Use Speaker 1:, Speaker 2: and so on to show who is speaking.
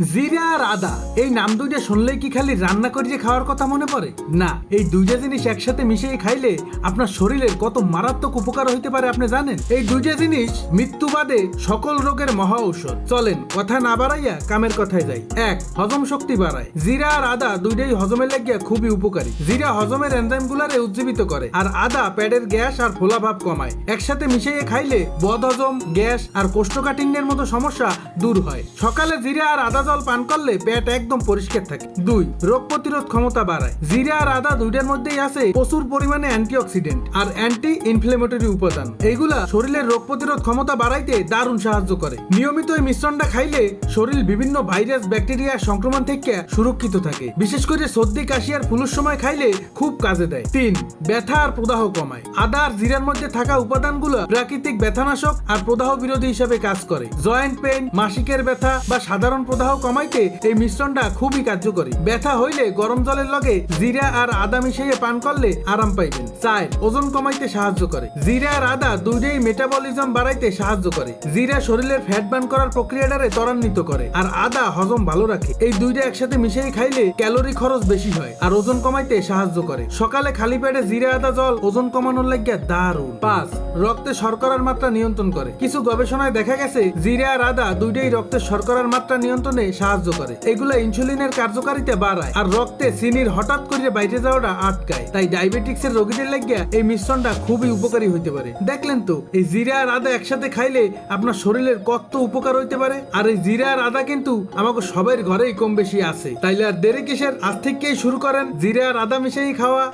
Speaker 1: জিরা আর আদা, এই নাম দুইটা কি খালি রান্না করিয়ে খাওয়ার কথা মনে পড়ে? না, এই দুইটা জিনিস একসাথে মিশিয়ে খাইলে আপনার শরীরের কত মারাত্মক উপকার হইতে পারে আপনি জানেন? এই দুইটা জিনিস মৃত্যু বাদে সকল রোগের মহা ঔষধ। চলেন, কথা না বাড়াইয়া কামের কথায় যাই। এক, হজম শক্তি বাড়ায়। জিরা আর আদা দুইটাই হজমের লাগিয়া খুবই উপকারী। জিরা হজমের এনজাইম গুলারে উজ্জীবিত করে, আর আদা প্যাডের গ্যাস আর ফোলাভাব কমায়। একসাথে মিশিয়ে খাইলে বদহজম, গ্যাস আর কোষ্ঠকাঠিন্যের মতো সমস্যা দূর হয়। সকালে জিরা আর আদা জল পান করলে পেট একদম পরিষ্কার থাকে। দুই, রোগ প্রতিরোধ ক্ষমতা বাড়ায়। জিরা আর আদা দুইটার মধ্যেই আছে প্রচুর পরিমাণে অ্যান্টিঅক্সিডেন্ট আর অ্যান্টি ইনফ্লেমেটরি উপাদান। এইগুলা শরীরের রোগ প্রতিরোধ ক্ষমতা বাড়াইতে দারুণ সাহায্য করে। নিয়মিত এই মিশ্রণটা খাইলে শরীর বিভিন্ন ভাইরাস, ব্যাকটেরিয়া সংক্রমণ থেকে সুরক্ষিত থাকে। বিশেষ করে সর্দি, কাশি আর ফ্লুর সময় খাইলে খুব কাজে দেয়। তিন, ব্যথা আর প্রদাহ কমায়। আদা আর জিরার মধ্যে থাকা উপাদানগুলো প্রাকৃতিক ব্যথানাশক আর প্রদাহ বিরোধী হিসাবে কাজ করে। জয়েন্ট পেন মাসিকের ব্যথা বা সাধারণ প্রদাহ কমাইতে এই মিশ্রণটা খুবই কার্যকরী। ব্যথা হইলে গরম জলের লগে জিরা আর আদা মিশিয়ে পান করলে আরাম পাইবেন। চার ওজন কমাইতে সাহায্য করে। জিরা আর আদা দুইটাই মেটাবলিজম বাড়াইতে সাহায্য করে। জিরা শরীরের ফ্যাট বার্ন করার প্রক্রিয়াটারে ত্বরান্বিত করে আর আদা হজম ভালো রাখে। এই দুইটা একসাথে মিশিয়ে খাইলে ক্যালোরি খরচ বেশি হয় আর ওজন কমাইতে সাহায্য করে। সকালে খালি পেটে জিরা, আদা, জল, ওজন কমানোর লাগিয়া দারুণ। পাঁচ, রক্তে শর্করার মাত্রা নিয়ন্ত্রণ করে। কিছু গবেষণায় দেখা গেছে, জিরা আর আদা দুইটাই রক্তে শর্করার মাত্রা নিয়ন্ত্রণে সাহায্য করে। এগুলো ইনসুলিনের কার্যকারিতা বাড়ায় আর রক্তে চিনির হঠাৎ করে বাইরে যাওয়াটা আটকায়। তাই ডায়াবেটিক্স এর রোগীদের লাগিয়া এই মিশ্রণটা খুবই উপকারী হইতে পারে। দেখলেন তো, এই জিরা আর আদা একসাথে খাইলে আপনার শরীরের কত উপকার হইতে পারে? আর এই জিরা আর আদা কিন্তু আমাকে সবার ঘরেই কম বেশি আছে। তাইলে আর দেরি কিসের? আজ থেকেই শুরু করেন জিরা আর আদা মিশিয়ে খাওয়া।